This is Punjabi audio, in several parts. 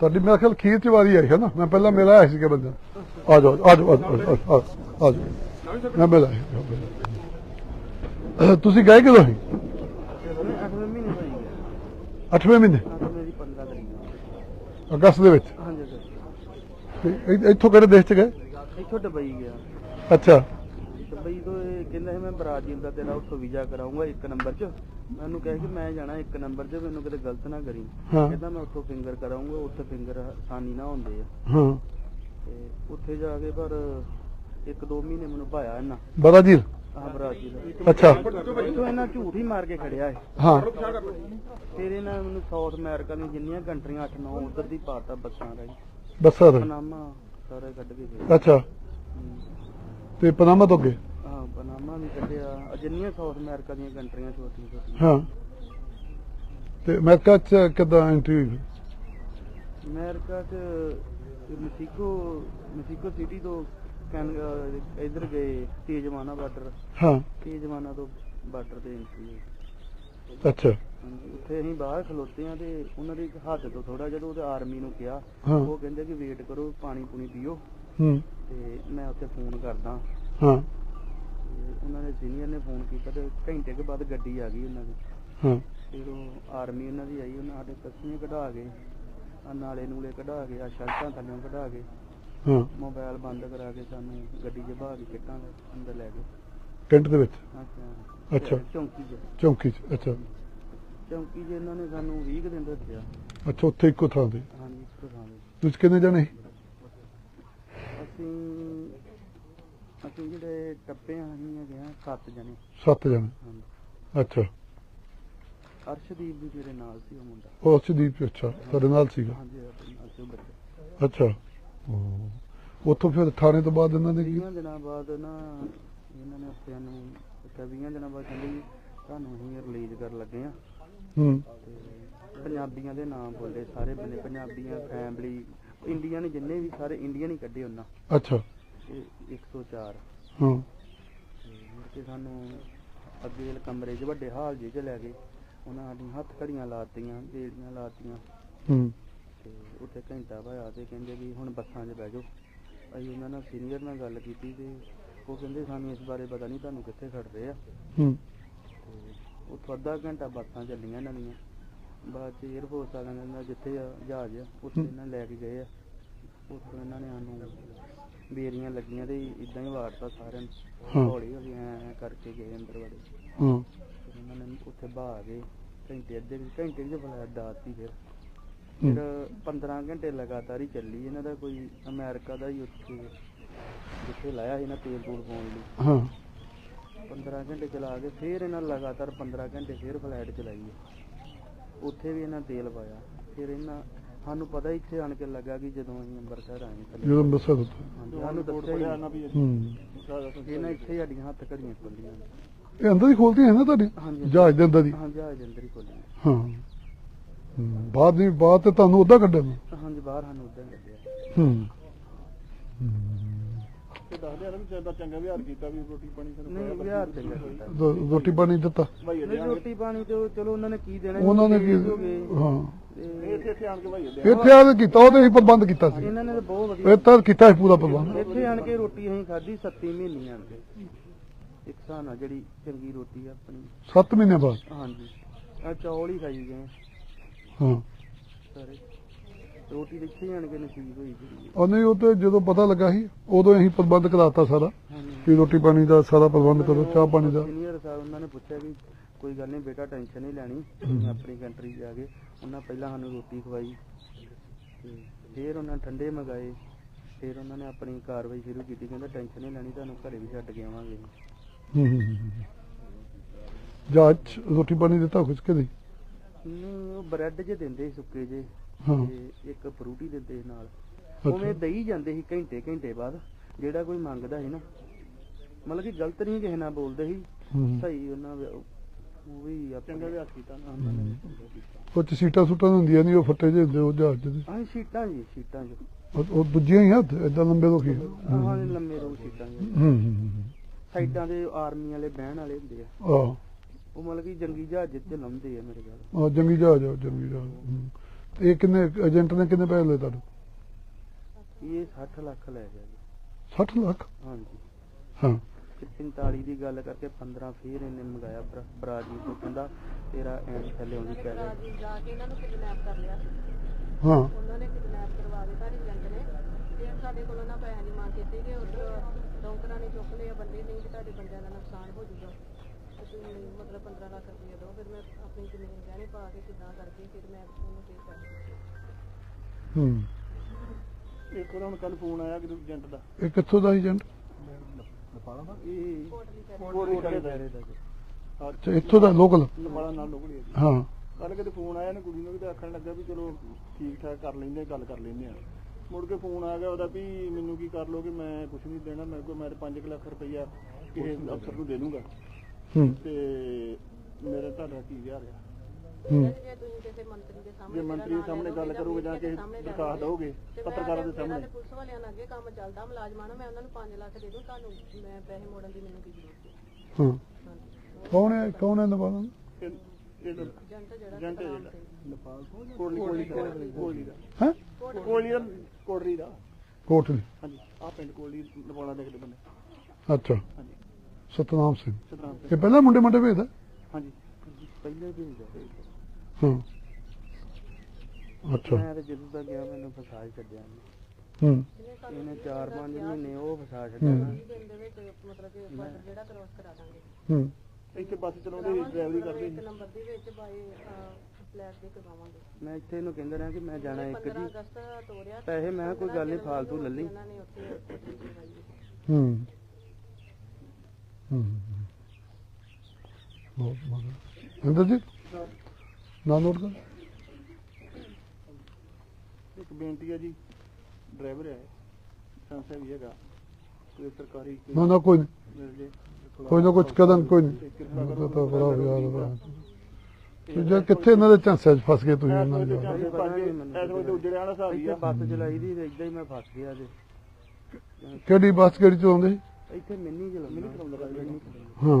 ਤੁਹਾਡੀ ਮੇਰੇ ਖਿਆਲ ਖੀਰ ਚ ਵਾਰੀ ਆਈ ਹੈ ਨਾ? ਮੈਂ ਪਹਿਲਾਂ ਮੇਰਾ ਆਇਆ ਸੀਗਾ ਬੰਦਾ ਆ ਜਾਓ ਆ ਜਾਓ ਆ ਜਾਓ, ਮੈਂ ਮਿਲਾ ਤੁਸੀਂ ਗਏ ਕਿਦੋਂ ਸੀ 8ਵੇਂ ਮਹੀਨੇ ਹੋਈ ਗਿਆ 8ਵੇਂ ਮਹੀਨੇ ਹਾਂ ਮੇਰੀ 15 ਤਰੀਕ ਅਗਸਤ ਦੇ ਵਿੱਚ? ਹਾਂਜੀ ਸਰ ਇੱਥੋਂ ਕਿਹੜੇ ਦੇਸ਼ ਚ ਗਏ? ਇੱਥੋਂ ਦੁਬਈ ਗਿਆ। ਅੱਛਾ। ਦੁਬਈ ਤੋਂ ਇਹ ਕਹਿੰਦਾ ਸੀ ਮੈਂ ਬਰਾਜ਼ੀਲ ਦਾ ਤੇਰਾ ਉੱਥੋਂ ਵੀਜ਼ਾ ਕਰਾਉਂਗਾ ਇੱਕ ਨੰਬਰ 'ਚ। ਮੈਨੂੰ ਕਿਹਾ ਕਿ ਮੈਂ ਜਾਣਾ ਇੱਕ ਨੰਬਰ 'ਚ ਮੈਨੂੰ ਕਿਤੇ ਗਲਤ ਨਾ ਕਰੀ। ਹਾਂ। ਕਹਿੰਦਾ ਮੈਂ ਉੱਥੋਂ ਫਿੰਗਰ ਕਰਾਉਂਗਾ ਉੱਥੇ ਫਿੰਗਰ ਆਸਾਨੀ ਨਾ ਹੁੰਦੇ ਆ। ਹਾਂ। ਤੇ ਉੱਥੇ ਜਾ ਕੇ ਪਰ ਇੱਕ ਦੋ ਮਹੀਨੇ ਮੈਨੂੰ ਭਾਇਆ ਇਹਨਾਂ। ਬਰਾਜ਼ੀਲ ਆਹ ਬਰਾਜ਼ੀਲ ਅੱਛਾ। ਇੱਥੋਂ ਇਹਨਾਂ ਝੂਠ ਹੀ ਮਾਰ ਕੇ ਖੜਿਆ ਹੈ ਹਾਂ। ਫਿਰ ਇਹਨਾਂ ਮੈਨੂੰ ਸਾਊਥ ਅਮਰੀਕਾ ਦੀਆਂ ਜਿੰਨੀਆਂ ਕੰਟਰੀਆਂ 8-9 ਉਧਰ ਦੀ ਪਾਤਾ ਬੱਸਾਂ ਰਾਹੀਂ। ਬੱਸਾਂ ਦੇ ਪਨਾਮਾ ਸਾਰੇ ਕੱਢ ਕੇ ਗਏ। ਅੱਛਾ। ਤੇ ਪਨਾਮਾ ਤੋਂ ਅੱਗੇ? ਹਾਂ ਪਨਾਮਾ ਵੀ ਕੱਢਿਆ। ਆਹ ਜਿੰਨੀਆਂ ਸਾਊਥ ਅਮਰੀਕਾ ਦੀਆਂ ਕੰਟਰੀਆਂ ਛੋਟੀਆਂ ਛੋਟੀਆਂ। ਹਾਂ। ਤੇ ਅਮਰੀਕਾ ਚ ਕਿੱਦਾਂ ਐਂਟਰੀ ਹੋਈ? ਅਮਰੀਕਾ ਚ ਮੈਕਸੀਕੋ ਮੈਕਸੀਕੋ ਸਿਟੀ ਤੋਂ ਕੈਨ ਅਹ ਇੱਧਰ ਗਏ ਤੇਜਵਾਨਾ ਬਾਰਡਰ ਹਾਂ। ਤੇਜਵਾਨਾ ਤੋਂ ਬਾਰਡਰ ਤੇ ਐਂਟਰੀ ਹੋਈ। ਅੱਛਾ। ਹਾਂਜੀ, ਉੱਥੇ ਅਸੀਂ ਬਾਹਰ ਖਲੋਤੇ ਆ ਤੇ ਉਹਨਾਂ ਦੇ ਹੱਥ ਤੋਂ ਥੋੜਾ ਜਦੋਂ ਉਹਦੇ ਆਰਮੀ ਨੂੰ ਕਿਹਾ। ਉਹ ਕਹਿੰਦੇ ਕਿ ਵੇਟ ਕਰੋ ਪਾਣੀ ਪੂਣੀ ਪੀਓ। ਹੂੰ। ਤੇ ਮੈਂ ਉੱਥੇ ਫੋਨ ਕਰਦਾ। ਹਾਂ। ਉਹਨਾਂ ਦੇ ਸੀਨੀਅਰ ਨੇ ਫੋਨ ਕੀਤਾ ਤੇ ਘੰਟੇ ਕੇ ਬਾਅਦ ਗੱਡੀ ਆ ਗਈ ਉਹਨਾਂ ਦੀ। ਹਾਂ। ਫਿਰ ਉਹ ਆਰਮੀ ਉਹਨਾਂ ਦੀ ਆਈ ਉਹਨਾਂ ਸਾਡੇ ਕਸਮੇ ਕਢਾ ਕੇ ਆ ਨਾਲੇ ਨੂਲੇ ਕਢਾ ਕੇ ਆ ਸ਼ਰਟਾਂ ਥੱਲੇ ਕਢਾ ਕੇ ਹਾਂ। ਮੋਬਾਈਲ ਬੰਦ ਕਰਾ ਕੇ ਸਾਨੂੰ ਗੱਡੀ 'ਚ ਬਾਹਰ ਕਿੱਟਾਂ ਅੰਦਰ ਲੈ ਗਏ। ਟੈਂਟ ਦੇ ਵਿੱਚ? ਅੱਛਾ। ਅੱਛਾ। ਚੌਂਕੀ 'ਚ। ਚੌਂਕੀ ਚ ਅੱਛਾ। ਚੌਂਕੀ 'ਚ ਇਹਨਾਂ ਨੇ ਸਾਨੂੰ 20 ਕੁ ਦਿਨ ਰੱਖਿਆ। ਅੱਛਾ ਉੱਥੇ ਇੱਕੋ ਥਾਂ ਤੇ? ਹਾਂਜੀ ਇੱਕ ਥਾਂ ਤੇ। ਤੁਸੀਂ ਕਿੰਨੇ ਜਣੇ? ਅਸੀਂ ਅਸੀਂ ਜਿਹੜੇ ਟੱਪੇ ਆ ਅਸੀਂ ਹੈਗੇ ਆ ਸੱਤ ਜਣੇ। ਸੱਤ ਜਣੇ? ਹਾਂਜੀ। ਅੱਛਾ। ਅਰਸ਼ਦੀਪ ਵੀ ਮੇਰੇ ਨਾਲ ਸੀ ਉਹ ਮੁੰਡਾ। ਉਹ ਅਰਸ਼ਦੀਪ ਅੱਛਾ। ਤੁਹਾਡੇ ਨਾਲ ਸੀਗਾ? ਹਾਂਜੀ ਆਪਣੇ ਨਾਲ ਸੀ ਉਹ ਬੱਚਾ। ਅੱਛਾ। ਉਹ। ਉੱਥੋਂ ਫਿਰ ਥਾਣੇ ਤੋਂ ਬਾਅਦ ਇਹਨਾਂ ਨੇ ਕੀ 20 ਦਿਨਾਂ ਬਾਅਦ ਨਾ ਇਹਨਾਂ ਨੇ ਉੱਥੇ ਨੂੰ ਇੱਕ 20 ਦਿਨਾਂ ਬਾਅਦ ਕਹਿੰਦੇ ਵੀ ਤੁਹਾਨੂੰ ਅਸੀਂ ਰਿਲੀਜ਼ ਕਰਨ ਲੱਗੇ ਆ। ਹੂੰ। ਤੇ ਪੰਜਾਬੀਆਂ ਦੇ ਨਾਮ ਬੋਲੇ ਸਾਰੇ ਬੰਦੇ ਪੰਜਾਬੀਆਂ ਫੈਮਿਲੀ ਇੰਡੀਅਨ ਜਿੰਨੇ ਵੀ ਸਾਰੇ ਇੰਡੀਅਨ ਹੀ ਕੱਢੇ ਉਹਨਾਂ। ਅੱਛਾ। ਇਹ 104 ਹਾਂ। ਮੁੜ ਕੇ ਸਾਨੂੰ ਅੱਗੇ ਕਮਰੇ 'ਚ ਵੱਡੇ ਹਾਲ ਜਿਹੇ 'ਚ ਲੈ ਗਏ। ਉਹਨਾਂ ਸਾਡੀਆਂ ਹੱਥ ਘੜੀਆਂ ਲਾਤੀਆਂ ਬੇੜੀਆਂ ਲਾਤੀਆਂ। ਹੂੰ। ਤੇ ਉੱਥੇ ਘੰਟਾ ਭਾਇਆ ਤੇ ਕਹਿੰਦੇ ਵੀ ਹੁਣ ਬੱਸਾਂ 'ਚ ਬਹਿ ਜਾਓ। ਅਸੀਂ ਉਹਨਾਂ ਨਾਲ ਸੀਨੀਅਰ ਨਾਲ ਗੱਲ ਕੀਤੀ ਤੇ ਉਹ ਕਹਿੰਦੇ ਸਾਨੂੰ ਇਸ ਬਾਰੇ ਪਤਾ ਨਹੀਂ ਤੁਹਾਨੂੰ ਕਿੱਥੇ ਖੜਦੇ ਆ। ਹੂੰ। ਤੇ ਉੱਥੋਂ ਅੱਧਾ ਘੰਟਾ ਬੱਸਾਂ ਚੱਲੀਆਂ ਇਹਨਾਂ ਦੀਆਂ। ਬਾਅਦ ਚ 에ਅਰਫੋਰਸ ਵਾਲਿਆਂ ਨੇ ਜਿੱਥੇ ਆ ਜਹਾਜ਼ ਆ ਉੱਥੇ। ਇਹਨਾਂ ਲੈ ਕੇ ਗਏ ਆ। ਉੱਥੋਂ ਇਹਨਾਂ ਨੇ ਸਾਨੂੰ ਬੇਰੀਆਂ ਲੱਗੀਆਂ ਤੇ ਇਦਾਂ ਹੀ ਵਾਰਤਾ ਸਾਰਿਆਂ। ਨੂੰ। ਹੌਲੀ ਹੌਲੀ ਐ ਕਰਕੇ ਗਏ ਅੰਦਰ ਵੜੇ ਹਾਂ। ਉਹਨਾਂ ਨੇ ਉੱਥੇ ਬਾਹ ਗਏ ਘੰਟੇ ਅੱਧੇ ਕੁ- ਘੰਟੇ ਦੀ ਫਲੈਟ ਦਾਤੀ ਫਿਰ। ਫਿਰ 15 ਘੰਟੇ ਲਗਾਤਾਰ ਹੀ ਚੱਲੀ ਇਹਨਾਂ ਦਾ ਕੋਈ ਅਮਰੀਕਾ ਦਾ ਹੀ ਉੱਥੇ ਜਿੱਥੇ ਲਾਇਆ ਸੀ ਨਾ ਤੇਲ ਤੂਲ ਪਾਉਣ ਲਈ। ਹਾਂ। 15 ਘੰਟੇ ਚਲਾ ਕੇ ਫਿਰ ਇਹਨਾਂ ਲਗਾਤਾਰ 15 ਘੰਟੇ ਫਿਰ ਫਲਾਈਟ ਚਲਾਈ। ਉੱਥੇ ਵੀ ਇਹਨਾਂ ਤੇਲ ਪਾਇਆ। ਫਿਰ ਇਹਨਾਂ ਸਾਨੂੰ ਪਤਾ ਹੀ ਇੱਥੇ ਆਣ ਕੇ ਲੱਗਾ ਕਿ ਜਦੋਂ ਅਸੀਂ ਅੰਮ੍ਰਿਤਸਰ ਆਏ ਥੱਲੇ। ਜਦੋਂ ਤੋਂ। ਹਾਂਜੀ, ਸਾਨੂੰ ਦੱਸਿਆ ਹੀ ਨਹੀਂ। ਹੂੰ। ਇਹਨਾਂ ਇੱਥੇ ਹੀ ਸਾਡੀਆਂ ਹੱਥ ਘੜੀਆਂ ਖੋਲੀਆਂ। ਇਹ ਅੰਦਰ ਹੀ ਖੋਲਦੀਆਂ ਹੈ ਨਾ ਤੁਹਾਡੀ ਹਾਂਜੀ। ਜਹਾਜ਼ ਦੇ ਅੰਦਰ ਦੀ ਹਾਂ ਜਹਾਜ਼ ਦੇ ਅੰਦਰ ਹੀ ਖੋਲੀਆਂ। ਹਾਂ। ਹੂੰ। ਬਾਅਦ ਨਹੀਂ ਬਾਅਦ ਤੇ ਤੁਹਾਨੂੰ ਉਹਦਾ ਕੱਢਿਆ ਮੈਂ? ਹਾਂਜੀ ਬਾਹਰ ਸਾਨੂੰ ਉਦਾਂ ਕੱਢਿਆ। ਹੂੰ। ਤੇ ਦੱਸਦੇ ਆ ਨਾ ਵੀ ਜਿੱਦਾਂ ਚੰਗਾ ਵਿਹਾਰ ਕੀਤਾ ਵੀ ਰੋਟੀ ਪਾਣੀ ਸਾਨੂੰ ਨਹੀਂ ਵਿਹਾਰ ਚੰਗਾ ਕੀਤਾ। ਰੋ- ਰੋਟੀ ਪਾਣੀ ਦਿੱਤਾ। ਭਾਈ ਨਹੀਂ ਰੋਟੀ ਪਾਣੀ ਤੇ ਉਹ ਚਲੋ ਉਹਨਾਂ ਨੇ ਕੀ ਦੇਣਾ ਉਹਨਾਂ ਨੇ ਕੀ ਹੋ ਗਏ ਹਾਂ। ਤੇ ਇੱਥੇ ਇੱਥੇ ਆਣ ਕੇ ਭਾਈ ਦੇ ਇੱਥੇ ਆ ਕੇ ਕੀਤਾ ਉਹ ਤੇ ਹੀ ਪ੍ਰਬੰਧ ਕੀਤਾ ਸੀ। ਇਹਨਾਂ ਨੇ ਤਾਂ ਬਹੁਤ ਵਧੀਆ ਇਹ ਤਾਂ ਕੀਤਾ ਸੀ ਪੂਰਾ ਪ੍ਰਬੰਧ। ਇੱਥੇ ਆਣ ਕੇ ਰੋਟੀ ਅਸੀਂ ਖਾਧੀ 7 ਮਹੀਨੇ ਆਣ ਕੇ। ਇੱਕ ਹਿਸਾਬ ਨਾਲ ਜਿਹੜੀ ਚੰਗੀ ਰੋਟੀ ਆ ਆਪਣੀ। 7 ਮਹੀਨੇ ਬਾਅਦ। ਹਾਂਜੀ। ਆ ਚੌਲ ਹੀ ਖਾਈ ਗਏ। ਹਾਂ। ਸਾਰੇ। ਰੋਟੀ ਤੇ ਇੱਥੇ ਹੀ ਆਣ ਕੇ ਨਸੀਬ ਹੋਈ ਜਿਹੜੀ ਉਹਨੇ ਉਹ ਤੇ ਜਦੋਂ ਪਤਾ ਲੱਗਾ ਸੀ ਉਦੋਂ ਅਸੀਂ ਪ੍ਰਬੰਧ ਕਰਾਤਾ ਸਾਰਾ ਕਿ ਰੋਟੀ ਪਾਣੀ ਦਾ ਸਾਰਾ ਪ੍ਰਬੰਧ ਕਰੋ ਚਾਹ ਪਾਣੀ ਦਾ। ਸੀਨੀਅਰ ਸਾਹਿਬ ਉਹਨਾਂ ਨੇ ਪੁੱਛਿਆ ਕਿ ਕੋਈ ਗੱਲ ਨਹੀਂ ਬੇਟਾ ਟੈਨਸ਼ਨ ਨਹੀਂ ਲੈਣੀ ਤੁਸੀਂ ਆਪਣੀ ਕੰਟਰੀ ਜਾ ਕੇ। ਉਹਨਾਂ ਪਹਿਲਾਂ ਸਾਨੂੰ ਰੋਟੀ ਖਵਾਈ ਤੇ ਫਿਰ ਉਹਨਾਂ ਠੰਡੇ ਮੰਗਾਏ। ਫਿਰ ਉਹਨਾਂ ਨੇ ਆਪਣੀ ਕਾਰਵਾਈ ਸ਼ੁਰੂ ਕੀਤੀ ਕਹਿੰਦਾ ਟੈਨਸ਼ਨ ਨਹੀਂ ਲੈਣੀ ਤੁਹਾਨੂੰ ਘਰੇ ਵੀ ਛੱਡ ਕੇ ਆਵਾਂਗੇ। ਹੂੰ, ਹੂੰ, ਹੂੰ, ਹੂੰ। ਜਹਾਜ਼ 'ਚ ਰੋਟੀ ਪਾਣੀ ਦਿੱਤਾ ਕੁਝ ਕਿ ਨਹੀਂ? ਨਹੀਂ ਉਹ ਬ੍ਰੈਡ ਜੇ ਦਿੰਦੇ ਸੀ ਸੁੱਕੇ ਜੇ। ਹਾਂ। ਤੇ ਇੱਕ ਫਰੂਟੀ ਦਿੰਦੇ ਸੀ ਨਾਲ। ਉਵੇਂ ਦਈ ਜਾਂਦੇ ਸੀ ਘੰਟੇ ਘੰਟੇ ਬਾਅਦ ਜਿਹੜਾ ਕੋਈ ਮੰਗਦਾ ਸੀ ਨਾ। ਮਤਲਬ ਕਿ ਗਲਤ ਨਹੀਂ ਕਿਸੇ ਨਾਲ ਬੋਲਦੇ ਸੀ। ਹੂੰ। ਸਹੀ ਉਹਨਾਂ ਦੇ ਉਹ ਉਹ ਵੀ ਚੰਗਾ ਵਿਹਾਰ ਕੀਤਾ ਨਾ ਉਹਨਾਂ ਨੇ। ਚੰਗਾ ਕੀਤਾ। ਕੁਝ ਸੀਟਾਂ ਸੂਟਾਂ ਹੁੰਦੀਆਂ ਨਹੀਂ ਉਹ ਫੱਟੇ ਜਿਹੇ ਹੁੰਦੇ ਉਹ ਜਹਾਜ਼ ਦੇ ਸ਼ੀਟਾਂ ਜੀ ਸ਼ੀਟਾਂ ਜੀ। ਉਹ ਉਹ ਦੂਜੀਆਂ ਹੀ ਆ ਇਦਾਂ ਲੰਬੇ ਲੋਕੀ? ਹਾਂ ਲੰਮੇ ਰੋ ਸ਼ੀਟਾਂ ਜੀ। ਹੂੰ ਹੂੰ ਸਾਈਡਾਂ ਦੇ ਆਰਮੀ ਵਾਲੇ ਬਹਿਣ ਵਾਲੇ ਹੁੰਦੇ ਆ। ਆਹ। ਉਹ ਮਤਲਬ ਕਿ ਜੰਗੀ ਜਹਾਜ਼ ਚ ਲਾਉਂਦੇ ਆ ਮੇਰੇ ਜੰਗੀ ਜਹਾਜ਼ ਆ, ਜੰਗੀ ਜਹਾਜ਼ ਹੂੰ। ਇਹ ਕਿੰਨੇ ਏਜੰਟ ਨੇ ਕਿੰਨੇ ਪੈਸੇ ਲਏ ਤੁਹਾਨੂੰ ਇਹ 60 ਲੱਖ ਲੈ ਗਿਆ ਜੀ। 60 ਲੱਖ? ਹਾਂਜੀ। ਹਾਂ। ਤੇ 45 ਦੀ ਗੱਲ ਕਰਕੇ 15 ਫੇਰ ਇਹਨੇ ਮੰਗਾਇਆ ਬਰਾ- ਬਰਾਜ਼ੀਲ ਤੋਂ ਕਹਿੰਦਾ ਤੇਰਾ ਐਂਡ ਥੱਲੇ ਆਉਂਦੀ ਪੈ ਗਿਆ। ਬਰਾਜ਼ੀਲ ਜਾ ਕੇ ਇਹਨਾਂ ਨੂੰ ਕਿਡਨੈਪ ਕਰ ਲਿਆ। ਹਾਂ। ਉਹਨਾਂ ਨੇ ਕਿਡਨੈਪ ਕਰਵਾ ਦਿੱਤਾ ਏਜੰਟ ਨੇ। ਫਿਰ ਸਾਡੇ ਕੋਲ ਉਹਨਾਂ ਪੈਸੇ ਦੀ ਮੰਗ ਕੀਤੀ ਕਿ ਉਧਰ ਡੌਂਕਰਾਂ ਨੇ ਚੁੱਕ ਲਿਆ ਬੰਦੇ ਨਹੀਂ ਕਿ ਤੁਹਾਡੇ ਬੰਦਿਆਂ ਦਾ ਨੁਕਸਾਨ ਹੋ ਜਾਊਗਾ। ਤੇ ਤੁਸੀਂ ਮੈਨੂੰ ਮਤਲਬ 15 ਲੱਖ ਰੁਪਏ ਦਿਓ ਫਿਰ ਮੈਂ ਆਪਣੀ ਜ਼ਮੀਨ ਗਹਿਣੇ ਪਾ ਕੇ ਕਿੱਦਾਂ ਕਰਕੇ ਫਿਰ ਮੈਂ ਉਹਨੂੰ ਪੇ ਕਰ ਦਿੱਤੀ ਹੂੰ। ਇੱਕ ਉਹਦਾ ਹੁਣ ਕੱਲ ਫੋਨ ਆਇਆ ਕਿ ਏਜੰਟ ਦਾ। ਇਹ ਕਿੱਥੋਂ ਦਾ ਏਜੰਟ ਨੇਪਾਲ ਦਾ। ਇਹ ਕੋਟਲੀ ਕਰ ਕੋੜੀ ਕਰੇ ਦਾ ਪੈਰੇ ਦਾ। ਜੀ। ਅੱਛਾ ਇੱਥੋਂ ਦਾ ਲੋਕਲ ਨੇਪਾਲ ਨਾਲ ਲੋਕੜੀ ਹੈ ਹਾਂ। ਕੱਲ ਕਿਤੇ ਫੋਨ ਆਇਆ ਨਾ ਕੁੜੀ ਨੂੰ ਵੀ ਤੇ ਆਖਣ ਲੱਗਾ ਵੀ ਚਲੋ ਠੀਕ ਠਾਕ ਕਰ ਲੈਂਦੇ ਗੱਲ ਕਰ ਲੈਂਦੇ ਆ। ਮੁੜ ਕੇ ਫੋਨ ਆ ਗਿਆ ਉਹਦਾ ਵੀ ਮੈਨੂੰ ਕੀ ਕਰ ਲੋਗੇ ਮੈਂ ਕੁਝ ਨਹੀਂ ਦੇਣਾ ਮੇਰੇ ਕੋਲ ਮੈਂ 5 ਲੱਖ ਰੁਪਈਆ ਕਿਸੇ ਅਫਸਰ ਨੂੰ ਦੇ ਦੂੰਗਾ। ਹੂੰ। ਤੇ ਮੇਰੇ ਤੁਹਾਡਾ ਕੀ ਵਿਹਾਰ ਆ? ਹੂੰ। ਜੇ ਤੁਸੀਂ ਕਿਸੇ ਮੰਤਰੀ ਦੇ ਸਾਹਮਣੇ ਜੇ ਮੰਤਰੀ ਦੇ ਸਾਹਮਣੇ ਗੱਲ ਕਰੋਗੇ ਜਾਂ ਕਿਸੇ ਦਰਖਾਸਤ ਦੋਗੇ ਪੱਤਰਕਾਰਾਂ ਦੇ ਸਾਹਮਣੇ? ਪੁਲਿਸ ਵਾਲਿਆਂ ਨਾਲ ਅੱਗੇ ਕੰਮ ਚੱਲਦਾ ਮੁਲਾਜ਼ਮਾਂ ਨੂੰ ਮੈਂ ਉਹਨਾਂ ਨੂੰ 5 ਲੱਖ ਦੇ ਦੂੰ ਤੁਹਾਨੂੰ ਮੈਂ ਪੈਸੇ ਮੋੜਨ ਦੀ ਮੈਨੂੰ ਕੀ ਜ਼ਰੂਰਤ ਹੈ? ਹਾਂ। ਕੌਣ ਹੈ ਕੌਣ ਹੈ ਨਵਾਲਾ ਏਜੰਟ ਜਿਹੜਾ ਸਤਨਾਮ ਜਿਹੜਾ। ਨੇਪਾਲ ਕੋਲੀ ਕੋਲੀ ਦਾ ਕੋਲੀ ਦਾ। ਹੈ? ਕੋਲੀ ਦਾ। ਕੋਟਰੀ ਦਾ। ਕੋਟਲੀ। ਹਾਂਜੀ। ਆ ਪਿੰਡ ਕੋਲੀ ਨੇਪਾਲਾ ਦੇ ਅਗਲੇ ਬੰਨੇ ਅੱਛਾ। ਹਾਂਜੀ ਸਤਨਾਮ ਸਿੰਘ। ਸਤਨਾਮ ਇਹ ਪਹਿਲਾਂ ਮੁੰਡੇ ਮੁੰਡੇ ਭੇਜਦਾ? ਹਾਂਜੀ। ਪਹਿਲੇ ਵੀ ਨਹੀਂ ਗਏ ਹਾਂ। ਅੱਛਾ। ਮੈਂ ਤੇ ਜਦੋਂ ਦਾ ਗਿਆ ਮੈਨੂੰ ਫਸਾ ਹੀ ਛੱਡਿਆ ਇਹਨੇ। ਹੂੰ। ਇਹਨੇ 4-5 ਮਹੀਨੇ ਉਹ ਫਸਾ ਛੱਡਿਆ ਹੂੰ ਦਿਨ ਦੇ ਵਿੱਚ ਮਤਲਬ ਕਿ border ਜਿਹੜਾ ਕ੍ਰੋਸ ਕਰਾ ਦਾਂਗੇ। ਹੂੰ। ਇੱਥੇ ਬੱਸ ਚਲਾਉਂਦੇ ਡਰਾਈਵਰੀ ਕਰਦੇ ਇੱਕ ਨੰਬਰ ਦੇ ਵਿੱਚ ਬਾਈ ਫਲੈਟ ਦੇ ਕਰਵਾਵਾਂਗੇ। ਮੈਂ ਇੱਥੇ ਇਹਨੂੰ ਕਹਿੰਦਾ ਰਿਹਾ ਕਿ ਮੈਂ ਜਾਣਾ ਇੱਕ 15 ਜੀ। ਪੈਸੇ ਮੈਂ ਕੋਈ ਗੱਲ ਨਹੀਂ ਫਾਲਤੂ ਲੈ ਲਈ। ਇਹਨਾਂ ਨੇ ਉੱਥੇ ਕੋਠੀ ਕਰਵਾਈ ਹੂੰ। ਹੂੰ ਬਹੁਤ ਬਹੁਤ ਅੰਦਰ ਜੀ ਨਾ। ਨੋਟ ਕਰ ਇੱਕ ਬੇਨਤੀ ਹੈ ਜੀ ਡਰਾਈਵਰ ਹੈ ਸੰਸਾ ਵੀ ਹੈਗਾ ਕੋਈ ਸਰਕਾਰੀ ਕੋਈ ਨਾ ਨਾ ਕੋਈ ਨਹੀਂ ਮਿਲ ਜੇ ਕੋਈ ਨਾ ਕੁਛ ਕਦਮ ਕੋਈ ਨਹੀਂ ਤੇ ਕਿਰਪਾ ਤਾਂ ਕਰੋ ਤਾਂ ਬੜਾ ਯਾਰ ਬੜਾ। ਤੁਸੀਂ ਕਿੱਥੇ ਇਹਨਾਂ ਦੇ ਝਾਂਸੇ 'ਚ ਫਸ ਗਏ ਤੁਸੀਂ ਇਹਨਾਂ ਦੇ ਇਸ ਵੇਲੇ ਤੇ ਉਜੜਿਆ ਵਾਲਾ ਹਿਸਾਬ ਹੀ ਇੱਥੇ ਆ ਬੱਸ ਚਲਾਈ ਦੀ ਤੇ ਏਦਾਂ ਹੀ ਮੈਂ ਫਸ ਗਿਆ ਜੇ। ਕਿਹੜੀ ਬੱਸ ਕਿਹੜੀ ਚਲਾਉਂਦੇ ਸੀ? ਇੱਥੇ ਮਿੰਨੀ ਚਲਾਉਂਦਾ ਮਿੰਨੀ ਚਲਾਉਂਦਾ ਰਾਜਵੀਰ। ਹਾਂ।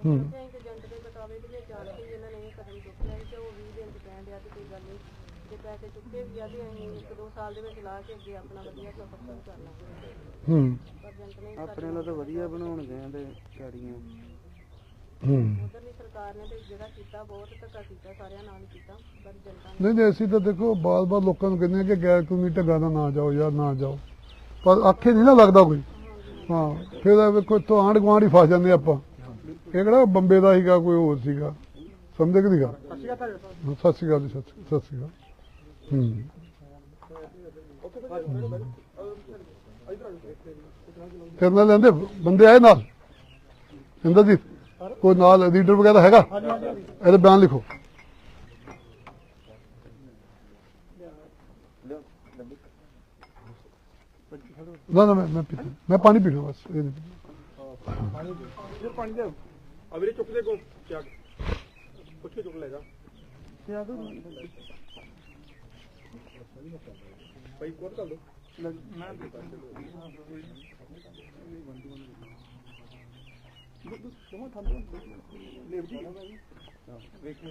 ਹੂੰ। ਤੇ ਇੱਕ ਏਜੰਟ ਦੇ ਬਤਾਵੇ ਦੇ ਵਿੱਚ ਆ ਕੇ ਇਹਨਾਂ ਨੇ ਇਹ ਕਦਮ ਚੁੱਕਿਆ ਸੀ ਤੇ ਉਹ 20 ਦਿਨ ਚ ਕਹਿਣ ਡਿਆ ਕਿ ਕੋਈ ਗੱਲ ਨਹੀਂ। ਜੇ ਪੈਸੇ ਚੁੱਕੇ ਵੀ ਆ ਤੇ ਅਸੀਂ ਇੱਕ ਦੋ ਸਾਲ ਦੇ ਵਿੱਚ ਲਾ ਕੇ ਅੱਗੇ ਆਪਣਾ ਵਧੀਆ ਸਫਰ ਸ਼ੁਰੂ ਕਰ ਲਾਂਗੇ। ਹੂੰ। ਪਰ ਏਜੰਟ ਨੇ ਆਪਣੇ ਨਾਲ ਤਾਂ ਵਧੀਆ ਬਣਾਉਣ ਗਏ ਆ ਤੇ ਗਾੜੀਆਂ। ਹੂੰ। ਉਧਰਲੀ ਸਰਕਾਰ ਨੇ ਤੇ ਜਿਹੜਾ ਕੀਤਾ ਬਹੁਤ ਧੱਕਾ ਕੀਤਾ ਸਾਰਿਆਂ ਨਾਲ ਹੀ ਕੀਤਾ ਪਰ ਜਨਤਾ ਨੇ ਨਹੀਂ ਨਹੀਂ ਅਸੀਂ ਤਾਂ ਦੇਖੋ ਬਾਰ-ਬਾਰ ਲੋਕਾਂ ਨੂੰ ਕਹਿੰਦੇ ਆ ਕਿ ਗੈਰ ਕਾਨੂੰਨੀ ਢੰਗਾਂ ਨਾਲ ਨਾ ਜਾਓ ਯਾਰ ਨਾ ਜਾਓ। ਪਰ ਆਖੇ ਨਹੀਂ ਨਾ ਲੱਗਦਾ ਕੋਈ। ਹਾਂ, ਫਿਰ ਵੇਖੋ ਤੋਂ ਆਂਢ ਗੁਆਂਢ ਹੀ ਫਸ ਜਾਂਦੇ ਆਪਾਂ। ਇਹ ਕਿਹੜਾ ਬੰਬੇ ਦਾ ਸੀਗਾ, ਕੋਈ ਹੋਰ ਸੀਗਾ। ਸਮਝੇ ਕਿ ਨਹੀਂ ਗੱਲ ਸਤਿ ਸ਼੍ਰੀ ਅਕਾਲ ਜੀ, ਸਤਿ ਸ਼੍ਰੀ ਅਕਾਲ ਹੂੰ। ਤੇਰੇ ਨਾਲ ਲੈਂਦੇ, ਬੰਦੇ ਆਏ ਨਾਲ? ਇੰਦਰ ਜੀ ਕੋਈ ਨਾਲ ਲੀਡਰ ਵਗੈਰਾ ਹੈਗਾ? ਇਹਦੇ ਬਿਆਨ ਲਿਖੋ। ਨਾ ਨਾ ਮੈਂ ਮੈਂ ਪੀਣਾ ਮੈਂ ਪਾਣੀ ਪੀਣਾ ਬਸ ਇਹ ਨਹੀਂ ਪੀਣਾ। ਫਿਰ ਪਾਣੀ ਦੇ ਆ ਵੀਰੇ ਚੁੱਕ ਦੇ ਕੋ। ਚੱਕ ਪੁੱਛ ਚੁੱਕ ਲੈਗਾ ਤੇ ਆ ਤੂੰ ਭਾਈ ਕੋਟ ਕਰ ਦੋ। ਮੈਂ ਜਮਾ ਠੰਡ ਲੇਵ ਜੀ ਵੇਖਿਓ